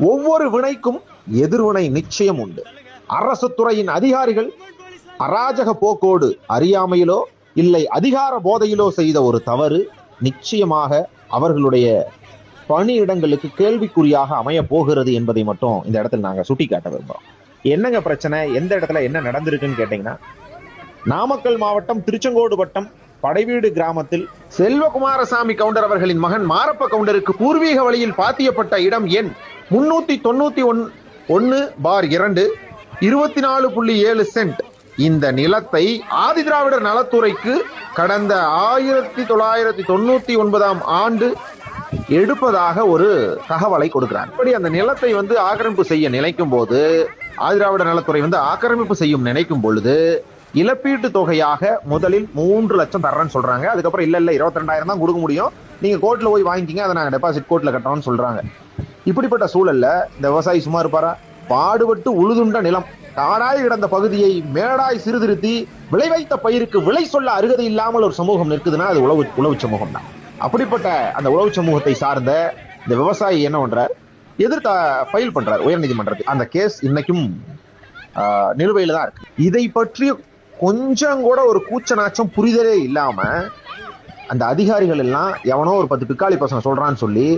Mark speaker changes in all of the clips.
Speaker 1: ஒவ்வொரு வினைக்கும் எதிர்வினை நிச்சயம் உண்டு. அரசு துறையின் அதிகாரிகள் அராஜக போக்கோடு அறியாமையிலோ இல்லை அதிகார போதையிலோ செய்த ஒரு தவறு நிச்சயமாக அவர்களுடைய பணியிடங்களுக்கு கேள்விக்குறியாக அமைய போகிறது என்பதை மட்டும் இந்த இடத்துல நாங்க சுட்டிக்காட்ட விரும்புறோம். என்னங்க பிரச்சனை? எந்த இடத்துல என்ன நடந்திருக்குன்னு கேட்டீங்கன்னா நாமக்கல் மாவட்டம் திருச்செங்கோடு வட்டம் படைவீடு கிராமத்தில் செல்வகுமாரசாமி கவுண்டர் அவர்களின் மகன் மாரப்ப கவுண்டருக்கு பூர்வீக வழியில் பாத்தியப்பட்ட இடம் எண் முன்னூத்தி தொண்ணூத்தி ஒன் ஒன்னு பார் இரண்டு இருபத்தி நாலு புள்ளி ஏழு சென்ட். இந்த நிலத்தை ஆதிதிராவிடர் நலத்துறைக்கு கடந்த ஆயிரத்தி தொள்ளாயிரத்தி தொண்ணூத்தி ஒன்பதாம் ஆண்டு எடுப்பதாக ஒரு தகவலை கொடுக்கிறார். இப்படி அந்த நிலத்தை வந்து ஆக்கிரமிப்பு செய்ய நினைக்கும் போது ஆதிராவிட நலத்துறை வந்து ஆக்கிரமிப்பு செய்யும் நினைக்கும் பொழுது இழப்பீட்டு தொகையாக முதலில் மூன்று லட்சம் தர்றேன்னு சொல்றாங்க. அதுக்கப்புறம் இல்ல இல்ல இருபத்தி ரெண்டாயிரம் தான் கொடுக்க முடியும். நீங்க கோர்ட்ல போய் வாங்கிக்கிங்க அதை நாங்க டெபாசிட் கோர்ட்ல கட்டுறோம்னு சொல்றாங்க. இப்படிப்பட்ட சூழல்ல இந்த விவசாயி சும்மா இருப்பாரா? பாடுபட்டு உழுதுண்ட நிலம் காடாய் கிடந்த பகுதியை மேடாய் சிறுதிருத்தி விளைவைத்த பயிருக்கு விலை சொல்ல அருகதை இல்லாமல் ஒரு சமூகம் நிற்குதுன்னா அது உழவு உழவு சமூகம் தான் அப்படிப்பட்ட அந்த உழவு சமூகத்தை சார்ந்த இந்த விவசாயி என்ன பண்றார்? எதிர்த்த ஃபைல் பண்றார் உயர்நீதிமன்றத்தில். அந்த கேஸ் இன்னைக்கும் நிலுவையில் நிலுவையில தான் இருக்கு. இதை பற்றி கொஞ்சம் கூட ஒரு கூச்சநாச்சம் புரிதலே இல்லாம அந்த அதிகாரிகள் எல்லாம் எவனோ ஒரு பத்து பிக்காளி பசங்க சொல்றான்னு சொல்லி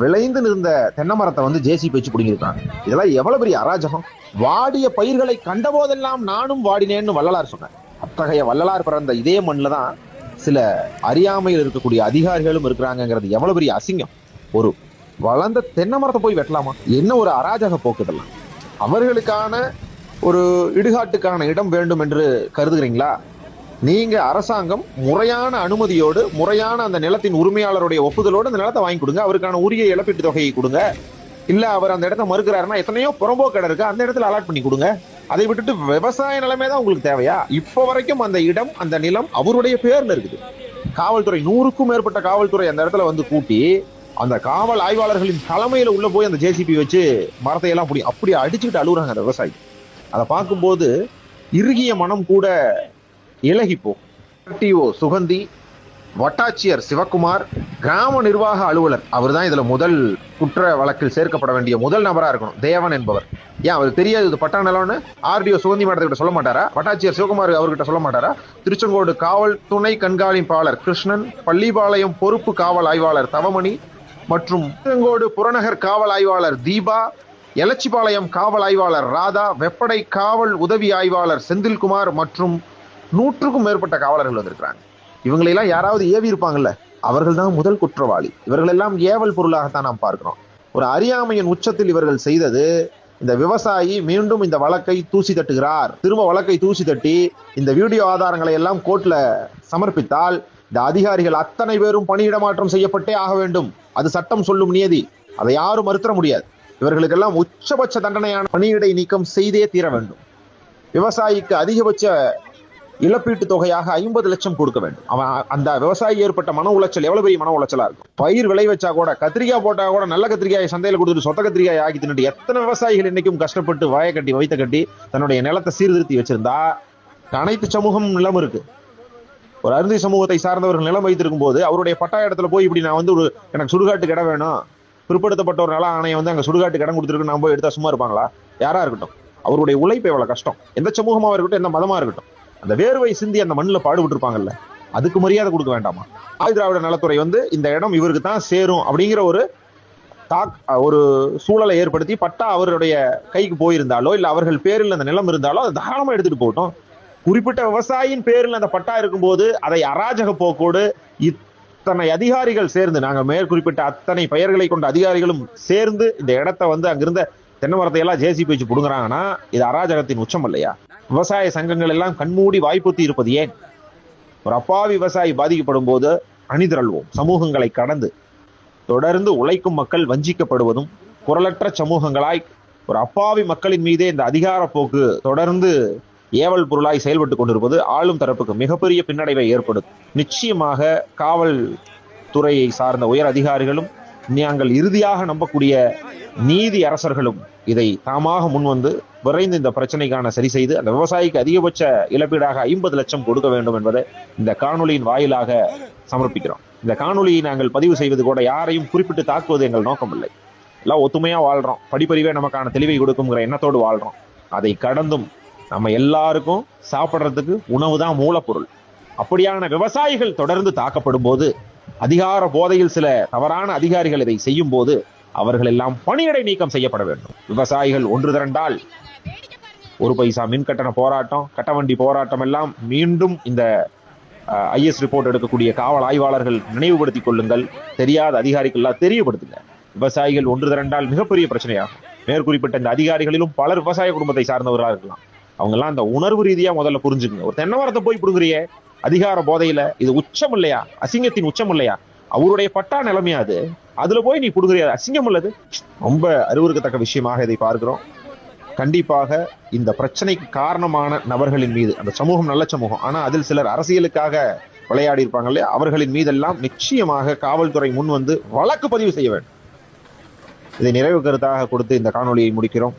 Speaker 1: விளைந்து நிறந்த தென்னை மரத்தை வந்து ஜேசி வச்சு பிடிங்கிருக்காங்க இதெல்லாம் எவ்வளவு பெரிய அராஜகம்? வாடிய பயிர்களை கண்டபோதெல்லாம் நானும் வாடினேன்னு வள்ளலார் சொன்னார். அத்தகைய வள்ளலார் பிறந்த இதே மண்ணில் தான் சில அறியாமையில் இருக்கக்கூடிய அதிகாரிகளும் இருக்கிறாங்கங்கிறது எவ்வளவு பெரிய அசிங்கம். ஒரு வளர்ந்த தென்னை மரத்தை போய் வெட்டலாமா? என்ன ஒரு அராஜக போக்குதெல்லாம் அவர்களுக்கான ஒரு இடுகாட்டுக்கான இடம் வேண்டும் என்று கருதுகிறீங்களா? நீங்க அரசாங்கம் முறையான அனுமதியோடு முறையான அந்த நிலத்தின் உரிமையாளருடைய ஒப்புதலோடு அந்த நிலத்தை வாங்கி கொடுங்க. அவருக்கான உரிய இழப்பீட்டு தொகையை கொடுங்க. இல்ல அவர் அந்த இடத்த மறுக்கிறாருன்னா எத்தனையோ புறம்போக்கடை இடம் இருக்கு. அந்த இடத்துல அலாட் பண்ணி கொடுங்க. அதை விட்டுட்டு விவசாய நிலமே தான் உங்களுக்கு தேவையா? இப்போ வரைக்கும் அந்த இடம் அந்த நிலம் அவருடைய பேர்ல இருக்குது. காவல்துறை நூறுக்கும் மேற்பட்ட காவல்துறை அந்த இடத்துல வந்து கூட்டி அந்த காவல் ஆய்வாளர்களின் தலைமையில உள்ள போய் அந்த ஜேசிபி வச்சு மரத்தை எல்லாம் அப்படி அப்படி அடிச்சுக்கிட்டு அழுகுறாங்க அந்த விவசாயி அதை பார்க்கும்போது இறுகிய மனம் கூட இலகிப்போ டிஓ சுகந்தி வட்டாட்சியர் சிவக்குமார் கிராம நிர்வாக அலுவலர் அவர் தான் இதில் முதல் குற்ற வழக்கில் சேர்க்கப்பட வேண்டிய முதல் நபராக இருக்கணும். தேவன் என்பவர். ஏன் அவருக்கு தெரியாது இது பட்டா நிலம்னு ஆர்டிஓ சுகந்தி மேடத்துக்கிட்ட சொல்ல மாட்டாரா? வட்டாட்சியர் சிவகுமார் அவர்கிட்ட சொல்ல மாட்டாரா? திருச்செங்கோடு காவல் துணை கண்காணிப்பாளர் கிருஷ்ணன் பள்ளிபாளையம் பொறுப்பு காவல் ஆய்வாளர் தவமணி மற்றும் திருச்செங்கோடு புறநகர் காவல் ஆய்வாளர் தீபா எலச்சிபாளையம் காவல் ஆய்வாளர் ராதா வெப்படை காவல் உதவி ஆய்வாளர் செந்தில்குமார் மற்றும் நூற்றுக்கும் மேற்பட்ட காவலர்கள் வந்திருக்கிறாங்க. இவங்களெல்லாம் யாராவது ஏவி இருப்பாங்கல்ல அவர்கள் தான் முதல் குற்றவாளி. இவர்களெல்லாம் ஏவல் பொருளாகத்தான் நாம் பார்க்கிறோம். ஒரு அறியாமையின் உச்சத்தில் இவர்கள் செய்தது இந்த விவசாயி மீண்டும் இந்த வழக்கை தூசி தட்டுகிறார். திரும்ப வழக்கை தூசி தட்டி இந்த வீடியோ ஆதாரங்களை எல்லாம் கோர்ட்ல சமர்ப்பித்தால் இந்த அதிகாரிகள் அத்தனை பேரும் பணியிடமாற்றம் செய்யப்பட்டே ஆக வேண்டும். அது சட்டம் சொல்லும் நியதி. அதை யாரும் மறுத்தர முடியாது. இவர்களுக்கெல்லாம் உச்சபட்ச தண்டனையான பணியிடை நீக்கம் செய்தே தீர வேண்டும். விவசாயிக்கு அதிகபட்ச இழப்பீட்டு தொகையாக ஐம்பது லட்சம் கொடுக்க வேண்டும். அவன் அந்த விவசாயி ஏற்பட்ட மன உளைச்சல் எவ்வளவு பெரிய மன உளைச்சலா இருக்கும்? பயிர் விளை வச்சா கூட கத்திரிக்காய் போட்டா கூட நல்ல கத்திரிக்காயை சந்தையில் கொடுத்துட்டு சொத்த கத்திரிக்காய் ஆக்கி தின்னுட்டு எத்தனை விவசாயிகள் இன்னைக்கும் கஷ்டப்பட்டு வாயை கட்டி வைத்த கட்டி தன்னுடைய நிலத்தை சீர்திருத்தி வச்சிருந்தா? அனைத்து சமூகம் நிலம் இருக்கு. ஒரு அருந்தி சமூகத்தை சார்ந்தவர்கள் நிலம் வைத்திருக்கும் போது அவருடைய பட்டா இடத்துல போய் இப்படி நான் வந்து ஒரு எனக்கு சுடுகாட்டு இடம் வேணும். பிற்படுத்தப்பட்ட ஒரு நல ஆணையை வந்து அங்கே சுடுகாட்டு இடம் கொடுத்துருக்கு நான் போய் எடுத்தா சும்மா இருப்பாங்களா? யாரா இருக்கட்டும். அவருடைய உழைப்பு எவ்வளவு கஷ்டம். எந்த சமூகமா இருக்கட்டும் எந்த மதமா இருக்கட்டும். அந்த வேர்வை சிந்தி அந்த மண்ணில் பாடுபட்டு இருப்பாங்கல்ல அதுக்கு மரியாதை கொடுக்க வேண்டாமா? ஆதி திராவிட நலத்துறை வந்து இந்த இடம் இவருக்கு தான் சேரும் அப்படிங்கிற ஒரு தாக் ஒரு சூழலை ஏற்படுத்தி பட்டா அவருடைய கைக்கு போயிருந்தாலோ இல்லை அவர்கள் பேரில் அந்த நிலம் இருந்தாலோ அதை தாராளமாக எடுத்துட்டு போகட்டும். குறிப்பிட்ட விவசாயியின் பேரில் அந்த பட்டா இருக்கும்போது அதை அராஜக போக்கோடு இத்தனை அதிகாரிகள் சேர்ந்து நாங்கள் மேற்குறிப்பிட்ட அத்தனை பெயர்களை கொண்ட அதிகாரிகளும் சேர்ந்து இந்த இடத்த வந்து அங்கிருந்த தென்னை மரத்தை எல்லாம் ஜேசிபி வச்சு பிடுங்குறாங்கன்னா இது அராஜகத்தின் உச்சம் இல்லையா? விவசாய சங்கங்கள் எல்லாம் கண்மூடி வாய்ப்புத்தி இருப்பது ஏன்? ஒரு அப்பாவி விவசாயி பாதிக்கப்படும் போது அணிதிரள்வோம் சமூகங்களை கடந்து. தொடர்ந்து உழைக்கும் மக்கள் வஞ்சிக்கப்படுவதும் குரலற்ற சமூகங்களாய் ஒரு அப்பாவி மக்களின் மீதே இந்த அதிகார போக்கு தொடர்ந்து ஏவல் பொருளாய் செயல்பட்டு கொண்டிருப்பது ஆளும் தரப்புக்கு மிகப்பெரிய பின்னடைவை ஏற்படுத்தும். நிச்சயமாக காவல் துறையை சார்ந்த உயர் அதிகாரிகளும் நாங்கள் இறுதியாக நம்பக்கூடிய நீதி அரசர்களும் இதை தாமாக முன்வந்து விரைந்து இந்த பிரச்சனைக்கான சரி செய்து அந்த விவசாயிக்கு அதிகபட்ச இழப்பீடாக ஐம்பது லட்சம் கொடுக்க வேண்டும் என்பதை இந்த காணொலியின் வாயிலாக சமர்ப்பிக்கிறோம். இந்த காணொலியை நாங்கள் பதிவு செய்வது கூட யாரையும் குறிப்பிட்டு தாக்குவது எங்கள் நோக்கம் இல்லை எல்லாம் ஒத்துமையா வாழ்றோம். படிப்பறிவே நமக்கான தெளிவை கொடுக்குங்கிற எண்ணத்தோடு வாழ்றோம். அதை கடந்தும் நம்ம எல்லாருக்கும் சாப்பிட்றதுக்கு உணவு தான் மூலப்பொருள். அப்படியான விவசாயிகள் தொடர்ந்து தாக்கப்படும் போது அதிகார போதையில் சில தவறான அதிகாரிகள் இதை செய்யும் போது அவர்கள் எல்லாம் பணியிடை நீக்கம் செய்யப்பட வேண்டும். விவசாயிகள் ஒன்று திரண்டால் ஒரு பைசா மின் கட்டண போராட்டம் கட்டவண்டி போராட்டம் எல்லாம் மீண்டும் இந்த ஐஎஸ் ரிப்போர்ட் எடுக்கக்கூடிய காவல் ஆய்வாளர்கள் நினைவுபடுத்திக் கொள்ளுங்கள். தெரியாத அதிகாரிகள்லாம் தெரியப்படுத்துங்க. விவசாயிகள் ஒன்று திரண்டால் மிகப்பெரிய பிரச்சனையாகும். மேற்குறிப்பிட்ட இந்த அதிகாரிகளிலும் பலர் விவசாய குடும்பத்தை சார்ந்தவர்களாக இருக்கலாம். அவங்க எல்லாம் அந்த உணர்வு ரீதியா முதல்ல புரிஞ்சுக்கணும் ஒரு தென்னை மரத்தை போய் பிடுங்குறியே. அதிகார போதையில இது உச்சம் இல்லையா? அசிங்கத்தின் உச்சம் இல்லையா? அவருடைய பட்டா நிலைமையா அது. அதுல போய் நீ புடுங்குறியா? அசிங்கம் உள்ளது. ரொம்ப அறிவுறுக்கத்தக்க விஷயமாக இதை பார்க்கிறோம். கண்டிப்பாக இந்த பிரச்சனைக்கு காரணமான நபர்களின் மீது அந்த சமூகம் நல்ல சமூகம் ஆனா அதில் சிலர் அரசியலுக்காக விளையாடி இருப்பாங்க இல்லையா? அவர்களின் மீதெல்லாம் நிச்சயமாக காவல்துறை முன் வந்து வழக்கு பதிவு செய்ய வேண்டும். இதை நிறைவு கருத்தாக கொடுத்து இந்த காணொலியை முடிக்கிறோம்.